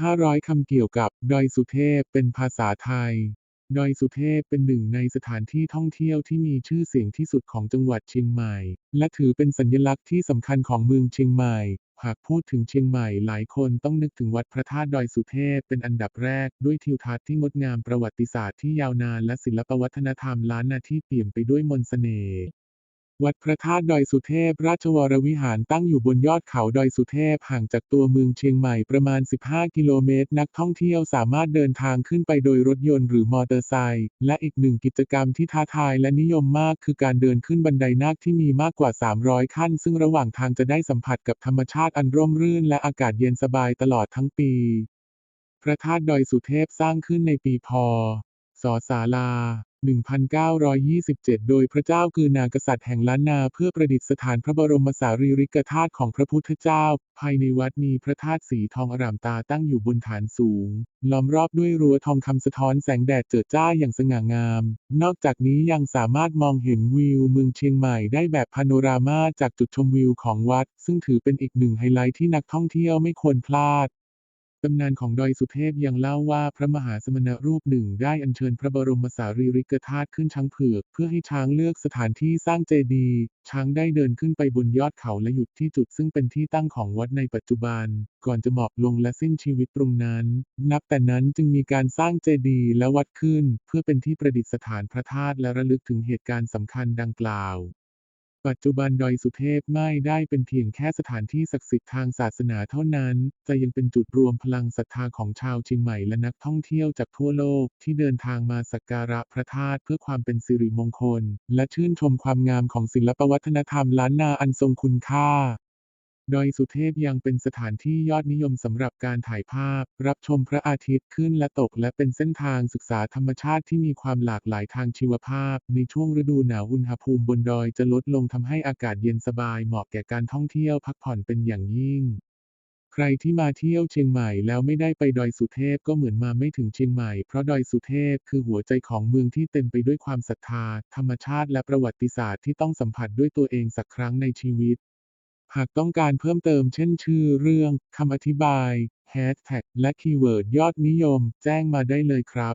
500 คำเกี่ยวกับ ดอยสุเทพ เป็นภาษาไทย ดอยสุเทพเป็นหนึ่งในสถานที่ท่องเที่ยวที่มีชื่อเสียงที่สุดของจังหวัดเชียงใหม่ และถือเป็นสัญลักษณ์ที่สำคัญของเมืองเชียงใหม่ หากพูดถึงเชียงใหม่หลายคนต้องนึกถึงวัดพระธาตุดอยสุเทพเป็นอันดับแรก ด้วยทิวทัศน์ที่งดงามประวัติศาสตร์ที่ยาวนานและศิลปวัฒนธรรมล้านนาที่เปี่ยมไปด้วยมนต์เสน่ห์ วัดพระธาตุดอยสุเทพราชวรวิหารตั้งอยู่บนยอดเขาดอยสุเทพห่างจากตัวเมืองเชียงใหม่ประมาณ 15 กิโลเมตร นักท่องเที่ยวสามารถเดินทางขึ้นไปโดยรถยนต์หรือมอเตอร์ไซค์และอีกหนึ่งกิจกรรมที่ท้าทายและนิยมมากคือการเดินขึ้นบันไดนาคที่มีมากกว่า 300 ขั้น ซึ่งระหว่างทางจะได้สัมผัสกับธรรมชาติอันร่มรื่นและอากาศเย็นสบายตลอดทั้งปี พระธาตุดอยสุเทพสร้างขึ้นในปีพ.ศ.ศาลา 1927 โดยพระเจ้ากือนากษัตริย์แห่งล้านนาเพื่อประดิษฐานพระบรมสารีริกธาตุของพระพุทธเจ้า ภายในวัดมีพระธาตุสีทองอร่ามตาตั้งอยู่บนฐานสูง ล้อมรอบด้วยรั้วทองคำสะท้อนแสงแดดเจิดจ้าอย่างสง่างาม นอกจากนี้ยังสามารถมองเห็นวิวเมืองเชียงใหม่ได้แบบพาโนรามาจากจุดชมวิวของวัด ซึ่งถือเป็นอีกหนึ่งไฮไลท์ที่นักท่องเที่ยวไม่ควรพลาด ตำนานของดอยสุเทพยังเล่าว่าพระมหาสมณรูปหนึ่งได้อัญเชิญพระบรมสารีริกธาตุขึ้นช้างเผือก เพื่อให้ช้างเลือกสถานที่สร้างเจดีย์ช้างได้เดินขึ้นไปบนยอดเขาและหยุดที่จุดซึ่งเป็นที่ตั้งของวัดในปัจจุบัน ก่อนจะหมอบลงและสิ้นชีวิตตรงนั้น นับแต่นั้นจึงมีการสร้างเจดีย์และวัดขึ้น เพื่อเป็นที่ประดิษฐานพระธาตุและระลึกถึงเหตุการณ์สำคัญดังกล่าว ปัจจุบันดอยสุเทพไม่ได้เป็นเพียงแค่สถานที่ศักดิ์สิทธิ์ทางศาสนาเท่านั้น แต่ยังเป็นจุดรวมพลังศรัทธาของชาวเชียงใหม่และนักท่องเที่ยวจากทั่วโลก ที่เดินทางมาสักการะพระธาตุเพื่อความเป็นสิริมงคล และชื่นชมความงามของศิลปวัฒนธรรมล้านนาอันทรงคุณค่า ดอยสุเทพยังเป็นสถานที่ยอดนิยมสำหรับการถ่ายภาพ รับชมพระอาทิตย์ขึ้นและตก และเป็นเส้นทางศึกษาธรรมชาติที่มีความหลากหลายทางชีวภาพ ในช่วงฤดูหนาวอุณหภูมิบนดอยจะลดลงทำให้อากาศเย็นสบายเหมาะแก่การท่องเที่ยวพักผ่อนเป็นอย่างยิ่งใครที่มาเที่ยวเชียงใหม่แล้วไม่ได้ไปดอยสุเทพก็เหมือนมาไม่ถึงเชียงใหม่เพราะดอยสุเทพคือหัวใจของเมืองที่เต็มไปด้วยความศรัทธา ธรรมชาติและประวัติศาสตร์ที่ต้องสัมผัสด้วยตัวเองสักครั้งในชีวิต หากต้องการเพิ่มเติมเช่นชื่อเรื่อง คำอธิบาย แฮชแท็ก และคีย์เวิร์ดยอดนิยม แจ้งมาได้เลยครับ